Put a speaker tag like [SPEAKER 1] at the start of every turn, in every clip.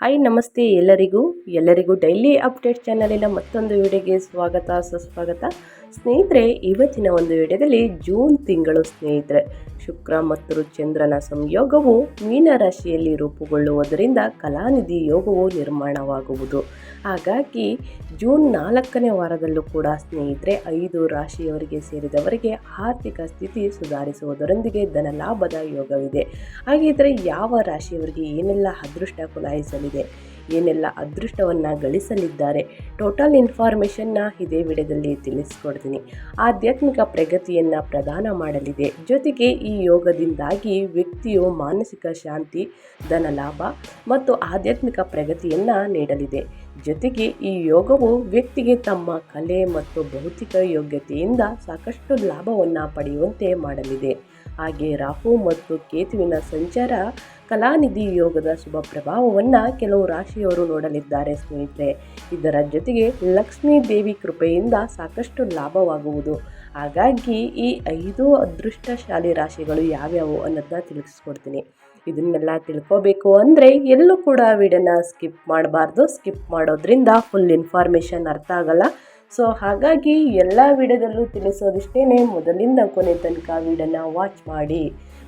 [SPEAKER 1] Hi ನಮಸ್ತೆ ಎಲ್ಲರಿಗೂ. ಎಲ್ಲರಿಗೂ ಡೈಲಿ ಅಪ್ಡೇಟ್ ಚಾನಲಿನ ಮತ್ತೊಂದು ವಿಡಿಯೋಗೆ ಸ್ವಾಗತ ಸುಸ್ವಾಗತ. ಸ್ನೇಹಿತರೆ, ಇವತ್ತಿನ ಒಂದು ವಿಡಿಯೋದಲ್ಲಿ ಜೂನ್ ತಿಂಗಳು ಸ್ನೇಹಿತರೆ. ಶುಕ್ರ ಮತ್ತು ಚಂದ್ರನ ಸಂಯೋಗವು ಮೀನರಾಶಿಯಲ್ಲಿ ರೂಪುಗೊಳ್ಳುವುದರಿಂದ ಕಲಾನಿಧಿ ಯೋಗವು ನಿರ್ಮಾಣವಾಗುವುದು. ಹಾಗಾಗಿ ಜೂನ್ ನಾಲ್ಕನೇ ವಾರದಲ್ಲೂ ಕೂಡ ಸ್ನೇಹಿತರೆ, ಐದು ರಾಶಿಯವರಿಗೆ ಸೇರಿದವರಿಗೆ ಆರ್ಥಿಕ ಸ್ಥಿತಿ ಸುಧಾರಿಸುವುದರೊಂದಿಗೆ ಧನಲಾಭದ ಯೋಗವಿದೆ. ಹಾಗಿದ್ದರೆ ಯಾವ ರಾಶಿಯವರಿಗೆ ಏನೆಲ್ಲ ಅದೃಷ್ಟ ಕುಲಾಯಿಸಲಿದೆ? ಏನೆಲ್ಲ ಅದೃಷ್ಟವನ್ನು ಗಳಿಸಲಿದ್ದಾರೆ ಟೋಟಲ್ ಇನ್ಫಾರ್ಮೇಷನ್ನ ಇದೇ ವಿಡಿಯೋದಲ್ಲಿ ತಿಳಿಸ್ಕೊಡ್ತೀನಿ. ಆಧ್ಯಾತ್ಮಿಕ ಪ್ರಗತಿಯನ್ನು ಪ್ರದಾನ ಮಾಡಲಿದೆ. ಜೊತೆಗೆ ಈ ಯೋಗದಿಂದಾಗಿ ವ್ಯಕ್ತಿಯು ಮಾನಸಿಕ ಶಾಂತಿ, ಧನ ಲಾಭ ಮತ್ತು ಆಧ್ಯಾತ್ಮಿಕ ಪ್ರಗತಿಯನ್ನು ನೀಡಲಿದೆ. ಜೊತೆಗೆ ಈ ಯೋಗವು ವ್ಯಕ್ತಿಗೆ ತಮ್ಮ ಕಲೆ ಮತ್ತು ಭೌತಿಕ ಯೋಗ್ಯತೆಯಿಂದ ಸಾಕಷ್ಟು ಲಾಭವನ್ನು ಪಡೆಯುವಂತೆ ಮಾಡಲಿದೆ. ಹಾಗೆ ರಾಹು ಮತ್ತು ಕೇತುವಿನ ಸಂಚಾರ ಕಲಾನಿಧಿ ಯೋಗದ ಶುಭ ಪ್ರಭಾವವನ್ನು ಕೆಲವು ರಾಶಿಯವರು ನೋಡಲಿದ್ದಾರೆ ಸ್ನೇಹಿತರೆ. ಇದರ ಜೊತೆಗೆ ಲಕ್ಷ್ಮೀ ದೇವಿ ಕೃಪೆಯಿಂದ ಸಾಕಷ್ಟು ಲಾಭವಾಗುವುದು. ಹಾಗಾಗಿ ಈ ಐದು ಅದೃಷ್ಟಶಾಲಿ ರಾಶಿಗಳು ಯಾವ್ಯಾವು ಅನ್ನೋದನ್ನ ತಿಳಿಸ್ಕೊಡ್ತೀನಿ. ಇದನ್ನೆಲ್ಲ ತಿಳ್ಕೋಬೇಕು ಅಂದರೆ ಎಲ್ಲೂ ಕೂಡ ವಿಡಿಯೋನ ಸ್ಕಿಪ್ ಮಾಡಬಾರ್ದು. ಸ್ಕಿಪ್ ಮಾಡೋದ್ರಿಂದ ಫುಲ್ ಇನ್ಫಾರ್ಮೇಷನ್ ಅರ್ಥ ಆಗಲ್ಲ. ಸೊ ಹಾಗಾಗಿ ಎಲ್ಲ ವಿಡಿಯೋದಲ್ಲೂ ತಿಳಿಸೋದಿಷ್ಟೇ ಮೊದಲಿಂದ ಕೊನೆ ತನಕ ವಿಡಿಯೋನ ವಾಚ್ ಮಾಡಿ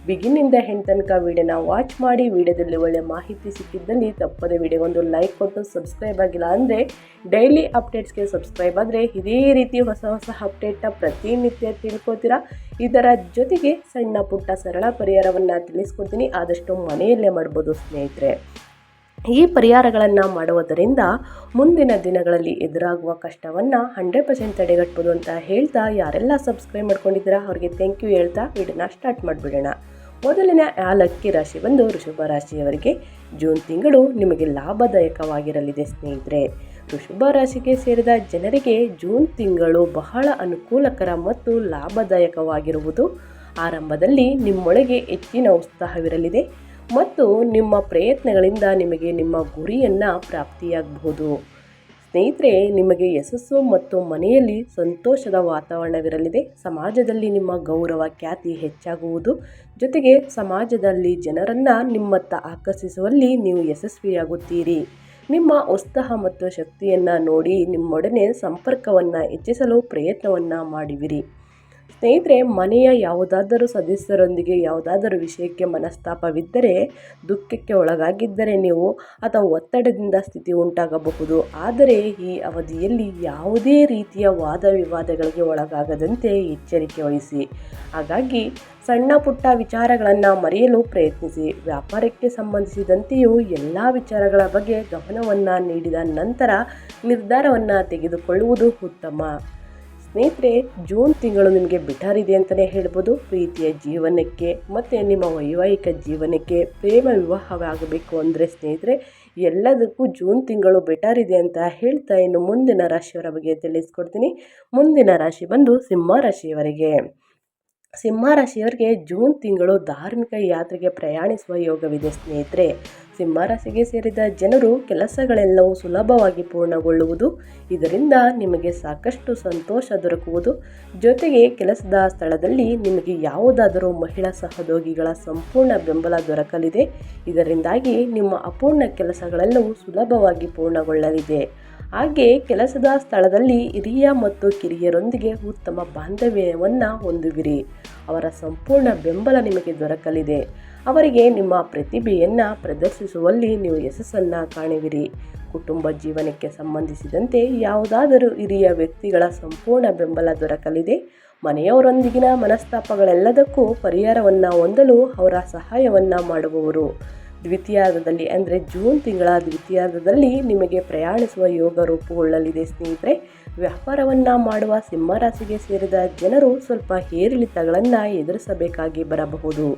[SPEAKER 1] ಬಿಗಿನಿಂದ ಹೆಣ್ ತನಕ ವಿಡಿಯೋನ ವಾಚ್ ಮಾಡಿ, ವಿಡಿಯೋದಲ್ಲಿ ಒಳ್ಳೆ ಮಾಹಿತಿ ಸಿಕ್ಕಿದ್ದಲ್ಲಿ ತಪ್ಪದೆ ವಿಡಿಯೋ ಒಂದು ಲೈಕ್ ಕೊಟ್ಟು ಸಬ್ಸ್ಕ್ರೈಬ್ ಆಗಿಲ್ಲ ಅಂದರೆ ಡೈಲಿ ಅಪ್ಡೇಟ್ಸ್ಗೆ ಸಬ್ಸ್ಕ್ರೈಬ್ ಆದರೆ ಇದೇ ರೀತಿ ಹೊಸ ಹೊಸ ಅಪ್ಡೇಟ್ನ ಪ್ರತಿನಿತ್ಯ ತಿಳ್ಕೊತೀರಾ? ಇದರ ಜೊತೆಗೆ ಸಣ್ಣ ಪುಟ್ಟ ಸರಳ ಪರಿಹಾರವನ್ನು ತಿಳಿಸ್ಕೊಡ್ತೀನಿ. ಆದಷ್ಟು ಮನೆಯಲ್ಲೇ ಮಾಡ್ಬೋದು ಸ್ನೇಹಿತರೆ. ಈ ಪರಿಹಾರಗಳನ್ನು ಮಾಡುವುದರಿಂದ ಮುಂದಿನ ದಿನಗಳಲ್ಲಿ ಎದುರಾಗುವ ಕಷ್ಟವನ್ನು ಹಂಡ್ರೆಡ್ ಪರ್ಸೆಂಟ್ ತಡೆಗಟ್ಬೋದು ಅಂತ ಹೇಳ್ತಾ ಯಾರೆಲ್ಲ ಸಬ್ಸ್ಕ್ರೈಬ್ ಮಾಡ್ಕೊಂಡಿದ್ದೀರಾ ಅವ್ರಿಗೆ ಥ್ಯಾಂಕ್ ಯು ಹೇಳ್ತಾ ವಿಡಿಯೋನ ಸ್ಟಾರ್ಟ್ ಮಾಡಿಬಿಡೋಣ. ಮೊದಲಿನ ಲಕ್ಕಿ ರಾಶಿ ಬಂದು ಋಷಭ ರಾಶಿಯವರಿಗೆ ಜೂನ್ ತಿಂಗಳು ನಿಮಗೆ ಲಾಭದಾಯಕವಾಗಿರಲಿದೆ ಸ್ನೇಹಿತರೆ. ಋಷಭ ರಾಶಿಗೆ ಸೇರಿದ ಜನರಿಗೆ ಜೂನ್ ತಿಂಗಳು ಬಹಳ ಅನುಕೂಲಕರ ಮತ್ತು ಲಾಭದಾಯಕವಾಗಿರುವುದು. ಆರಂಭದಲ್ಲಿ ನಿಮ್ಮೊಳಗೆ ಹೆಚ್ಚಿನ ಉತ್ಸಾಹವಿರಲಿದೆ. ಮತ್ತು ನಿಮ್ಮ ಪ್ರಯತ್ನಗಳಿಂದ ನಿಮಗೆ ನಿಮ್ಮ ಗುರಿಯನ್ನು ಪ್ರಾಪ್ತಿಯಾಗಬಹುದು. ಸ್ನೇಹಿತರೆ, ನಿಮಗೆ ಯಶಸ್ಸು ಮತ್ತು ಮನೆಯಲ್ಲಿ ಸಂತೋಷದ ವಾತಾವರಣವಿರಲಿದೆ. ಸಮಾಜದಲ್ಲಿ ನಿಮ್ಮ ಗೌರವ ಖ್ಯಾತಿ ಹೆಚ್ಚಾಗುವುದು. ಜೊತೆಗೆ ಸಮಾಜದಲ್ಲಿ ಜನರನ್ನು ನಿಮ್ಮತ್ತ ಆಕರ್ಷಿಸುವಲ್ಲಿ ನೀವು ಯಶಸ್ವಿಯಾಗುತ್ತೀರಿ. ನಿಮ್ಮ ಉತ್ಸಾಹ ಮತ್ತು ಶಕ್ತಿಯನ್ನು ನೋಡಿ ನಿಮ್ಮೊಡನೆ ಸಂಪರ್ಕವನ್ನು ಹೆಚ್ಚಿಸಲು ಪ್ರಯತ್ನವನ್ನು ಮಾಡಿವಿರಿ. ಸ್ನೇಹಿತರೆ, ಮನೆಯ ಯಾವುದಾದರೂ ಸದಸ್ಯರೊಂದಿಗೆ ಯಾವುದಾದರೂ ವಿಷಯಕ್ಕೆ ಮನಸ್ತಾಪವಿದ್ದರೆ, ದುಃಖಕ್ಕೆ ಒಳಗಾಗಿದ್ದರೆ ನೀವು ಅಥವಾ ಒತ್ತಡದಿಂದ ಸ್ಥಿತಿ ಉಂಟಾಗಬಹುದು. ಆದರೆ ಈ ಅವಧಿಯಲ್ಲಿ ಯಾವುದೇ ರೀತಿಯ ವಾದ ವಿವಾದಗಳಿಗೆ ಒಳಗಾಗದಂತೆ ಎಚ್ಚರಿಕೆ ವಹಿಸಿ. ಹಾಗಾಗಿ, ಸಣ್ಣ ಪುಟ್ಟ ವಿಚಾರಗಳನ್ನು ಮರೆಯಲು ಪ್ರಯತ್ನಿಸಿ. ವ್ಯಾಪಾರಕ್ಕೆ ಸಂಬಂಧಿಸಿದಂತೆಯೂ ಎಲ್ಲ ವಿಚಾರಗಳ ಬಗ್ಗೆ ಗಮನವನ್ನು ನೀಡಿದ ನಂತರ ನಿರ್ಧಾರವನ್ನು ತೆಗೆದುಕೊಳ್ಳುವುದು ಉತ್ತಮ. ಸ್ನೇಹಿತರೆ, ಜೂನ್ ತಿಂಗಳು ನಿಮಗೆ ಬಿಟಾರಿದೆ ಅಂತಲೇ ಹೇಳ್ಬೋದು. ಪ್ರೀತಿಯ ಜೀವನಕ್ಕೆ ಮತ್ತು ನಿಮ್ಮ ವೈವಾಹಿಕ ಜೀವನಕ್ಕೆ ಪ್ರೇಮ ವಿವಾಹವಾಗಬೇಕು ಅಂದರೆ ಸ್ನೇಹಿತರೆ, ಎಲ್ಲದಕ್ಕೂ ಜೂನ್ ತಿಂಗಳು ಬೆಟರ್ ಇದೆ ಅಂತ ಹೇಳ್ತಾ ಇನ್ನು ಮುಂದಿನ ರಾಶಿಯವರ ಬಗ್ಗೆ ತಿಳಿಸ್ಕೊಡ್ತೀನಿ. ಮುಂದಿನ ರಾಶಿ ಬಂದು ಸಿಂಹ ರಾಶಿಯವರಿಗೆ. ಸಿಂಹ ರಾಶಿಯವರಿಗೆ ಜೂನ್ ತಿಂಗಳು ಧಾರ್ಮಿಕ ಯಾತ್ರೆಗೆ ಪ್ರಯಾಣಿಸುವ ಯೋಗವಿದೆ ಸ್ನೇಹಿತರೆ. ಸಿಂಹ ರಾಶಿಗೆ ಸೇರಿದ ಜನರು ಕೆಲಸಗಳೆಲ್ಲವೂ ಸುಲಭವಾಗಿ ಪೂರ್ಣಗೊಳ್ಳುವುದು, ಇದರಿಂದ ನಿಮಗೆ ಸಾಕಷ್ಟು ಸಂತೋಷ ದೊರಕುವುದು. ಜೊತೆಗೆ ಕೆಲಸದ ಸ್ಥಳದಲ್ಲಿ ನಿಮಗೆ ಯಾವುದಾದರೂ ಮಹಿಳಾ ಸಹೋದ್ಯೋಗಿಗಳ ಸಂಪೂರ್ಣ ಬೆಂಬಲ ದೊರಕಲಿದೆ. ಇದರಿಂದಾಗಿ ನಿಮ್ಮ ಅಪೂರ್ಣ ಕೆಲಸಗಳೆಲ್ಲವೂ ಸುಲಭವಾಗಿ ಪೂರ್ಣಗೊಳ್ಳಲಿದೆ. ಹಾಗೆ ಕೆಲಸದ ಸ್ಥಳದಲ್ಲಿ ಹಿರಿಯ ಮತ್ತು ಕಿರಿಯರೊಂದಿಗೆ ಉತ್ತಮ ಬಾಂಧವ್ಯವನ್ನು ಹೊಂದುವಿರಿ. ಅವರ ಸಂಪೂರ್ಣ ಬೆಂಬಲ ನಿಮಗೆ ದೊರಕಲಿದೆ. ಅವರಿಗೆ ನಿಮ್ಮ ಪ್ರತಿಭೆಯನ್ನು ಪ್ರದರ್ಶಿಸುವಲ್ಲಿ ನೀವು ಯಶಸ್ಸನ್ನು ಕಾಣುವಿರಿ. ಕುಟುಂಬ ಜೀವನಕ್ಕೆ ಸಂಬಂಧಿಸಿದಂತೆ ಯಾವುದಾದರೂ ಹಿರಿಯ ವ್ಯಕ್ತಿಗಳ ಸಂಪೂರ್ಣ ಬೆಂಬಲ ದೊರಕಲಿದೆ. ಮನೆಯವರೊಂದಿಗಿನ ಮನಸ್ತಾಪಗಳೆಲ್ಲದಕ್ಕೂ ಪರಿಹಾರವನ್ನು ಹೊಂದಲು ಅವರ ಸಹಾಯವನ್ನು ಮಾಡುವವರು. ದ್ವಿತೀಯಾರ್ಧದಲ್ಲಿ ಅಂದರೆ ಜೂನ್ ತಿಂಗಳ ದ್ವಿತೀಯಾರ್ಧದಲ್ಲಿ ನಿಮಗೆ ಪ್ರಯಾಣಿಸುವ ಯೋಗ ರೂಪುಗೊಳ್ಳಲಿದೆ ಸ್ನೇಹಿತರೆ. ವ್ಯಾಪಾರವನ್ನು ಮಾಡುವ ಸಿಂಹರಾಶಿಗೆ ಸೇರಿದ ಜನರು ಸ್ವಲ್ಪ ಏರಿಳಿತಗಳನ್ನು ಎದುರಿಸಬೇಕಾಗಿ ಬರಬಹುದು.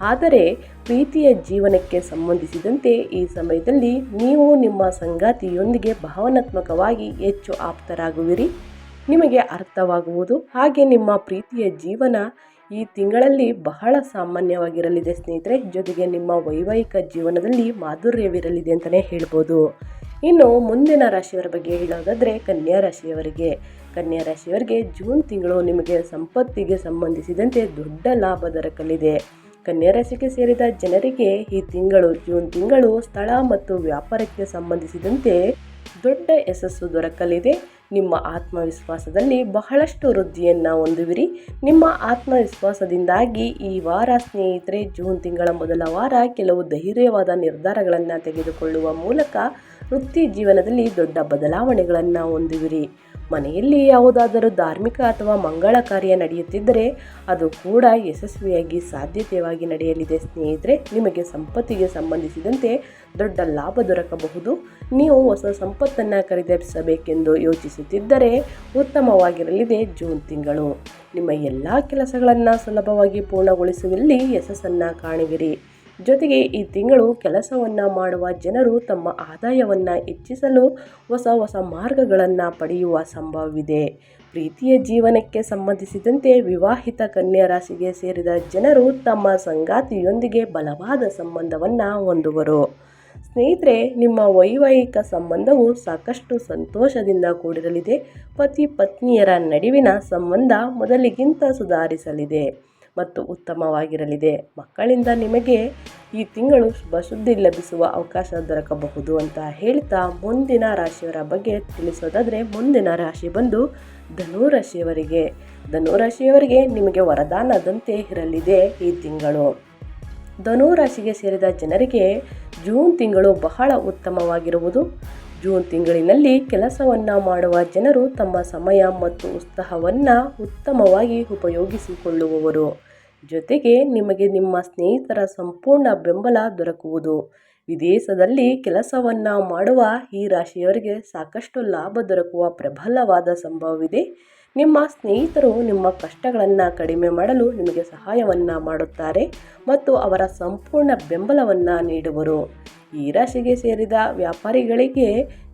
[SPEAKER 1] ಆದರೆ ಪ್ರೀತಿಯ ಜೀವನಕ್ಕೆ ಸಂಬಂಧಿಸಿದಂತೆ ಈ ಸಮಯದಲ್ಲಿ ನೀವು ನಿಮ್ಮ ಸಂಗಾತಿಯೊಂದಿಗೆ ಭಾವನಾತ್ಮಕವಾಗಿ ಹೆಚ್ಚು ಆಪ್ತರಾಗುವಿರಿ. ನಿಮಗೆ ಅರ್ಥವಾಗುವುದು ಹಾಗೆ ನಿಮ್ಮ ಪ್ರೀತಿಯ ಜೀವನ ಈ ತಿಂಗಳಲ್ಲಿ ಬಹಳ ಸಾಮಾನ್ಯವಾಗಿರಲಿದೆ ಸ್ನೇಹಿತರೆ, ಜೊತೆಗೆ ನಿಮ್ಮ ವೈವಾಹಿಕ ಜೀವನದಲ್ಲಿ ಮಾಧುರ್ಯವಿರಲಿದೆ ಅಂತಲೇ ಹೇಳ್ಬೋದು. ಇನ್ನು ಮುಂದಿನ ರಾಶಿಯವರ ಬಗ್ಗೆ ಹೇಳೋದಾದರೆ ಕನ್ಯಾ ರಾಶಿಯವರಿಗೆ. ಕನ್ಯಾ ರಾಶಿಯವರಿಗೆ ಜೂನ್ ತಿಂಗಳು ನಿಮಗೆ ಸಂಪತ್ತಿಗೆ ಸಂಬಂಧಿಸಿದಂತೆ ದೊಡ್ಡ ಲಾಭ ದೊರಕಲಿದೆ. ಕನ್ಯಾ ರಾಶಿಗೆ ಸೇರಿದ ಜನರಿಗೆ ಈ ತಿಂಗಳು ಜೂನ್ ತಿಂಗಳು ಸ್ಥಳ ಮತ್ತು ವ್ಯಾಪಾರಕ್ಕೆ ಸಂಬಂಧಿಸಿದಂತೆ ದೊಡ್ಡ ಯಶಸ್ಸು ದೊರಕಲಿದೆ. ನಿಮ್ಮ ಆತ್ಮವಿಶ್ವಾಸದಲ್ಲಿ ಬಹಳಷ್ಟು ವೃದ್ಧಿಯನ್ನು ಹೊಂದುವಿರಿ. ನಿಮ್ಮ ಆತ್ಮವಿಶ್ವಾಸದಿಂದಾಗಿ ಈ ವಾರ ಸ್ನೇಹಿತರೆ, ಜೂನ್ ತಿಂಗಳ ಮೊದಲ ವಾರ ಕೆಲವು ಧೈರ್ಯವಾದ ನಿರ್ಧಾರಗಳನ್ನು ತೆಗೆದುಕೊಳ್ಳುವ ಮೂಲಕ ವೃತ್ತಿ ಜೀವನದಲ್ಲಿ ದೊಡ್ಡ ಬದಲಾವಣೆಗಳನ್ನು ಹೊಂದುವಿರಿ. ಮನೆಯಲ್ಲಿ ಯಾವುದಾದರೂ ಧಾರ್ಮಿಕ ಅಥವಾ ಮಂಗಳ ಕಾರ್ಯ ನಡೆಯುತ್ತಿದ್ದರೆ, ಅದು ಕೂಡ ಯಶಸ್ವಿಯಾಗಿ ಸಾಧ್ಯತೆಯಾಗಿ ನಡೆಯಲಿದೆ. ಸ್ನೇಹಿತರೆ, ನಿಮಗೆ ಸಂಪತ್ತಿಗೆ ಸಂಬಂಧಿಸಿದಂತೆ ದೊಡ್ಡ ಲಾಭ ದೊರಕಬಹುದು. ನೀವು ಹೊಸ ಸಂಪತ್ತನ್ನು ಖರೀದಿಸಬೇಕೆಂದು ಯೋಚಿಸುತ್ತಿದ್ದರೆ ಉತ್ತಮವಾಗಿರಲಿದೆ ಜೂನ್ ತಿಂಗಳು. ನಿಮ್ಮ ಎಲ್ಲ ಕೆಲಸಗಳನ್ನು ಸುಲಭವಾಗಿ ಪೂರ್ಣಗೊಳಿಸುವಲ್ಲಿ ಯಶಸ್ಸನ್ನು ಕಾಣುವಿರಿ. ಜೊತೆಗೆ ಈ ತಿಂಗಳು ಕೆಲಸವನ್ನು ಮಾಡುವ ಜನರು ತಮ್ಮ ಆದಾಯವನ್ನು ಹೆಚ್ಚಿಸಲು ಹೊಸ ಹೊಸ ಮಾರ್ಗಗಳನ್ನು ಪಡೆಯುವ ಸಂಭವವಿದೆ. ಪ್ರೀತಿಯ ಜೀವನಕ್ಕೆ ಸಂಬಂಧಿಸಿದಂತೆ ವಿವಾಹಿತ ಕನ್ಯಾ ರಾಶಿಗೆ ಸೇರಿದ ಜನರು ತಮ್ಮ ಸಂಗಾತಿಯೊಂದಿಗೆ ಬಲವಾದ ಸಂಬಂಧವನ್ನು ಹೊಂದುವರು. ಸ್ನೇಹಿತರೆ, ನಿಮ್ಮ ವೈವಾಹಿಕ ಸಂಬಂಧವು ಸಾಕಷ್ಟು ಸಂತೋಷದಿಂದ ಕೂಡಿರಲಿದೆ. ಪತಿ ಪತ್ನಿಯರ ನಡುವಿನ ಸಂಬಂಧ ಮೊದಲಿಗಿಂತ ಸುಧಾರಿಸಲಿದೆ ಮತ್ತು ಉತ್ತಮವಾಗಿರಲಿದೆ. ಮಕ್ಕಳಿಂದ ನಿಮಗೆ ಈ ತಿಂಗಳು ಶುಭ ಸುದ್ದಿ ಲಭಿಸುವ ಅವಕಾಶ ದೊರಕಬಹುದು ಅಂತ ಹೇಳ್ತಾ ಮುಂದಿನ ರಾಶಿಯವರ ಬಗ್ಗೆ ತಿಳಿಸೋದಾದರೆ, ಮುಂದಿನ ರಾಶಿ ಬಂದು ಧನುರಾಶಿಯವರಿಗೆ. ಧನುರಾಶಿಯವರಿಗೆ ನಿಮಗೆ ವರದಾನದಂತೆ ಇರಲಿದೆ ಈ ತಿಂಗಳು. ಧನುರಾಶಿಗೆ ಸೇರಿದ ಜನರಿಗೆ ಜೂನ್ ತಿಂಗಳು ಬಹಳ ಉತ್ತಮವಾಗಿರುವುದು. ಜೂನ್ ತಿಂಗಳಿನಲ್ಲಿ ಕೆಲಸವನ್ನು ಮಾಡುವ ಜನರು ತಮ್ಮ ಸಮಯ ಮತ್ತು ಉತ್ಸಾಹವನ್ನು ಉತ್ತಮವಾಗಿ ಉಪಯೋಗಿಸಿಕೊಳ್ಳುವವರು. ಜೊತೆಗೆ ನಿಮಗೆ ನಿಮ್ಮ ಸ್ನೇಹಿತರ ಸಂಪೂರ್ಣ ಬೆಂಬಲ ದೊರಕುವುದು. ವಿದೇಶದಲ್ಲಿ ಕೆಲಸವನ್ನು ಮಾಡುವ ಈ ರಾಶಿಯವರಿಗೆ ಸಾಕಷ್ಟು ಲಾಭ ದೊರಕುವ ಪ್ರಬಲವಾದ ಸಂಭವವಿದೆ. ನಿಮ್ಮ ಸ್ನೇಹಿತರು ನಿಮ್ಮ ಕಷ್ಟಗಳನ್ನು ಕಡಿಮೆ ಮಾಡಲು ನಿಮಗೆ ಸಹಾಯವನ್ನು ಮಾಡುತ್ತಾರೆ ಮತ್ತು ಅವರ ಸಂಪೂರ್ಣ ಬೆಂಬಲವನ್ನು ನೀಡುವರು. ಈ ರಾಶಿಗೆ ಸೇರಿದ ವ್ಯಾಪಾರಿಗಳಿಗೆ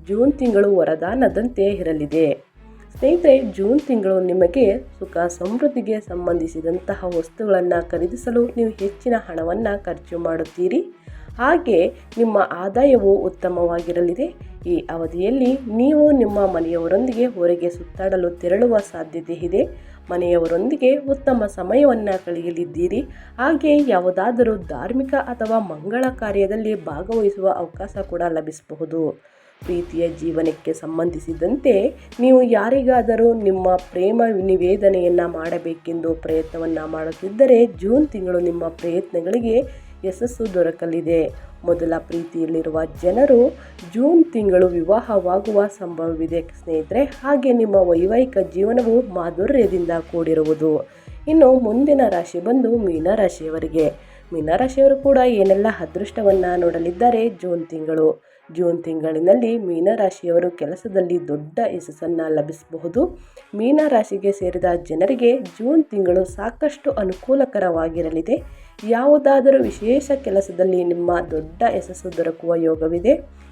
[SPEAKER 1] ಜೂನ್ ತಿಂಗಳು ವರದಾನದಂತೆ ಇರಲಿದೆ. ಸ್ನೇಹಿತರೆ, ಜೂನ್ ತಿಂಗಳು ನಿಮಗೆ ಸುಖ ಸಮೃದ್ಧಿಗೆ ಸಂಬಂಧಿಸಿದಂತಹ ವಸ್ತುಗಳನ್ನು ಖರೀದಿಸಲು ನೀವು ಹೆಚ್ಚಿನ ಹಣವನ್ನು ಖರ್ಚು ಮಾಡುತ್ತೀರಿ. ಹಾಗೆ ನಿಮ್ಮ ಆದಾಯವು ಉತ್ತಮವಾಗಿರಲಿದೆ. ಈ ಅವಧಿಯಲ್ಲಿ ನೀವು ನಿಮ್ಮ ಮನೆಯವರೊಂದಿಗೆ ಹೊರಗೆ ಸುತ್ತಾಡಲು ತೆರಳುವ ಸಾಧ್ಯತೆ ಇದೆ. ಮನೆಯವರೊಂದಿಗೆ ಉತ್ತಮ ಸಮಯವನ್ನು ಕಳೆಯಲಿದ್ದೀರಿ. ಹಾಗೆ ಯಾವುದಾದರೂ ಧಾರ್ಮಿಕ ಅಥವಾ ಮಂಗಳ ಕಾರ್ಯದಲ್ಲಿ ಭಾಗವಹಿಸುವ ಅವಕಾಶ ಕೂಡ ಲಭಿಸಬಹುದು. ಪ್ರೀತಿಯ ಜೀವನಕ್ಕೆ ಸಂಬಂಧಿಸಿದಂತೆ ನೀವು ಯಾರಿಗಾದರೂ ನಿಮ್ಮ ಪ್ರೇಮ ನಿವೇದನೆಯನ್ನು ಮಾಡಬೇಕೆಂದು ಪ್ರಯತ್ನವನ್ನು ಮಾಡುತ್ತಿದ್ದರೆ ಜೂನ್ ತಿಂಗಳು ನಿಮ್ಮ ಪ್ರಯತ್ನಗಳಿಗೆ ಯಶಸ್ಸು ದೊರಕಲಿದೆ. ಮೊದಲ ಪ್ರೀತಿಯಲ್ಲಿರುವ ಜನರು ಜೂನ್ ತಿಂಗಳು ವಿವಾಹವಾಗುವ ಸಂಭವವಿದೆ. ಸ್ನೇಹಿತರೆ, ಹಾಗೆ ನಿಮ್ಮ ವೈವಾಹಿಕ ಜೀವನವು ಮಾಧುರ್ಯದಿಂದ ಕೂಡಿರುವುದು. ಇನ್ನು ಮುಂದಿನ ರಾಶಿ ಬಂದು ಮೀನರಾಶಿಯವರಿಗೆ ಮೀನರಾಶಿಯವರು ಕೂಡ ಏನೆಲ್ಲ ಅದೃಷ್ಟವನ್ನು ನೋಡಲಿದ್ದಾರೆ ಜೂನ್ ತಿಂಗಳು. ಜೂನ್ ತಿಂಗಳಿನಲ್ಲಿ ಮೀನರಾಶಿಯವರು ಕೆಲಸದಲ್ಲಿ ದೊಡ್ಡ ಯಶಸ್ಸನ್ನು ಲಭಿಸಬಹುದು. ಮೀನರಾಶಿಗೆ ಸೇರಿದ ಜನರಿಗೆ ಜೂನ್ ತಿಂಗಳು ಸಾಕಷ್ಟು ಅನುಕೂಲಕರವಾಗಿರಲಿದೆ. ಯಾವುದಾದರೂ ವಿಶೇಷ ಕೆಲಸದಲ್ಲಿ ನಿಮ್ಮ ದೊಡ್ಡ ಯಶಸ್ಸು ದೊರಕುವ ಯೋಗವಿದೆ.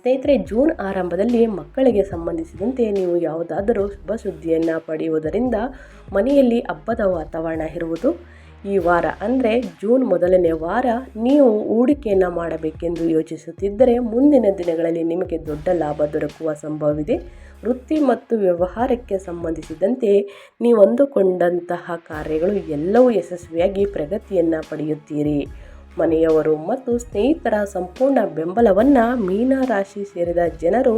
[SPEAKER 1] ಸ್ನೇಹಿತರೆ, ಜೂನ್ ಆರಂಭದಲ್ಲಿ ಮಕ್ಕಳಿಗೆ ಸಂಬಂಧಿಸಿದಂತೆ ನೀವು ಯಾವುದಾದರೂ ಶುಭ ಸುದ್ದಿಯನ್ನು ಪಡೆಯುವುದರಿಂದ ಮನೆಯಲ್ಲಿ ಹಬ್ಬದ ವಾತಾವರಣ ಇರುವುದು. ಈ ವಾರ, ಅಂದರೆ ಜೂನ್ ಮೊದಲನೇ ವಾರ, ನೀವು ಹೂಡಿಕೆಯನ್ನು ಮಾಡಬೇಕೆಂದು ಯೋಚಿಸುತ್ತಿದ್ದರೆ ಮುಂದಿನ ದಿನಗಳಲ್ಲಿ ನಿಮಗೆ ದೊಡ್ಡ ಲಾಭ ದೊರಕುವ ಸಂಭವವಿದೆ. ವೃತ್ತಿ ಮತ್ತು ವ್ಯವಹಾರಕ್ಕೆ ಸಂಬಂಧಿಸಿದಂತೆ ನೀವು ಅಂದುಕೊಂಡಂತಹ ಕಾರ್ಯಗಳು ಎಲ್ಲವೂ ಯಶಸ್ವಿಯಾಗಿ ಪ್ರಗತಿಯನ್ನು ಪಡೆಯುತ್ತೀರಿ. ಮನೆಯವರು ಮತ್ತು ಸ್ನೇಹಿತರ ಸಂಪೂರ್ಣ ಬೆಂಬಲವನ್ನು ಮೀನರಾಶಿ ಸೇರಿದ ಜನರು,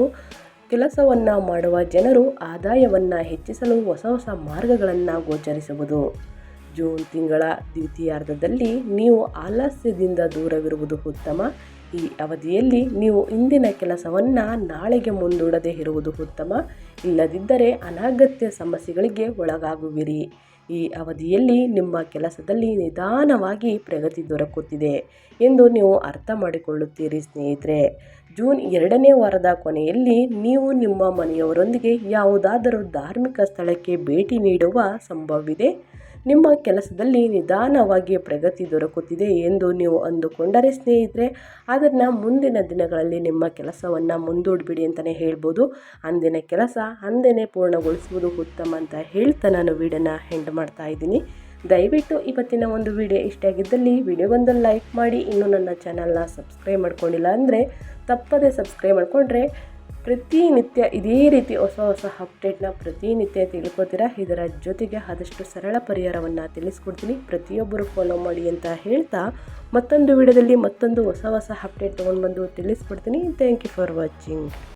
[SPEAKER 1] ಕೆಲಸವನ್ನು ಮಾಡುವ ಜನರು, ಆದಾಯವನ್ನು ಹೆಚ್ಚಿಸಲು ಹೊಸ ಹೊಸ ಮಾರ್ಗಗಳನ್ನು ಗೋಚರಿಸುವುದು. ಜೂನ್ ತಿಂಗಳ ದ್ವಿತೀಯಾರ್ಧದಲ್ಲಿ ನೀವು ಆಲಸ್ಯದಿಂದ ದೂರವಿರುವುದು ಉತ್ತಮ. ಈ ಅವಧಿಯಲ್ಲಿ ನೀವು ಇಂದಿನ ಕೆಲಸವನ್ನು ನಾಳೆಗೆ ಮುಂದೂಡದೇ ಇರುವುದು ಉತ್ತಮ. ಇಲ್ಲದಿದ್ದರೆ ಅನಗತ್ಯ ಸಮಸ್ಯೆಗಳಿಗೆ ಒಳಗಾಗುವಿರಿ. ಈ ಅವಧಿಯಲ್ಲಿ ನಿಮ್ಮ ಕೆಲಸದಲ್ಲಿ ನಿಧಾನವಾಗಿ ಪ್ರಗತಿ ದೊರಕುತ್ತಿದೆ ಎಂದು ನೀವು ಅರ್ಥ ಮಾಡಿಕೊಳ್ಳುತ್ತೀರಿ ಸ್ನೇಹಿತರೆ. ಜೂನ್ ಎರಡನೇ ವಾರದ ಕೊನೆಯಲ್ಲಿ ನೀವು ನಿಮ್ಮ ಮನೆಯವರೊಂದಿಗೆ ಯಾವುದಾದರೂ ಧಾರ್ಮಿಕ ಸ್ಥಳಕ್ಕೆ ಭೇಟಿ ನೀಡುವ ಸಂಭವವಿದೆ. ನಿಮ್ಮ ಕೆಲಸದಲ್ಲಿ ನಿಧಾನವಾಗಿ ಪ್ರಗತಿ ದೊರಕುತ್ತಿದೆ ಎಂದು ನೀವು ಅಂದುಕೊಂಡರೆ ಸ್ನೇಹಿತರೆ, ಅದನ್ನು ಮುಂದಿನ ದಿನಗಳಲ್ಲಿ ನಿಮ್ಮ ಕೆಲಸವನ್ನು ಮುಂದೂಡಿಬಿಡಿ ಅಂತಲೇ ಹೇಳ್ಬೋದು. ಅಂದಿನ ಕೆಲಸ ಅಂದೇ ಪೂರ್ಣಗೊಳಿಸುವುದು ಉತ್ತಮ ಅಂತ ಹೇಳ್ತಾ ನಾನು ವೀಡಿಯೋನ ಹೆಂಡ್ ಮಾಡ್ತಾ ಇದ್ದೀನಿ. ದಯವಿಟ್ಟು ಇವತ್ತಿನ ಒಂದು ವಿಡಿಯೋ ಇಷ್ಟ ಆಗಿದ್ದಲ್ಲಿ ವಿಡಿಯೋಗೊಂದು ಲೈಕ್ ಮಾಡಿ. ಇನ್ನೂ ನನ್ನ ಚಾನಲ್ನ ಸಬ್ಸ್ಕ್ರೈಬ್ ಮಾಡ್ಕೊಂಡಿಲ್ಲ ಅಂದರೆ ತಪ್ಪದೇ ಸಬ್ಸ್ಕ್ರೈಬ್ ಮಾಡಿಕೊಂಡ್ರೆ ಪ್ರತಿನಿತ್ಯ ಇದೇ ರೀತಿ ಹೊಸ ಹೊಸ ಅಪ್ಡೇಟ್ನ ಪ್ರತಿನಿತ್ಯ ತಿಳ್ಕೊತೀರಾ? ಇದರ ಜೊತೆಗೆ ಆದಷ್ಟು ಸರಳ ಪರಿಹಾರವನ್ನು ತಿಳಿಸ್ಕೊಡ್ತೀನಿ. ಪ್ರತಿಯೊಬ್ಬರು ಫಾಲೋ ಮಾಡಿ ಅಂತ ಹೇಳ್ತಾ ಮತ್ತೊಂದು ವಿಡಿಯೋದಲ್ಲಿ ಮತ್ತೊಂದು ಹೊಸ ಹೊಸ ಅಪ್ಡೇಟ್ ತೊಗೊಂಡು ಬಂದು ತಿಳಿಸ್ಕೊಡ್ತೀನಿ. Thank you for watching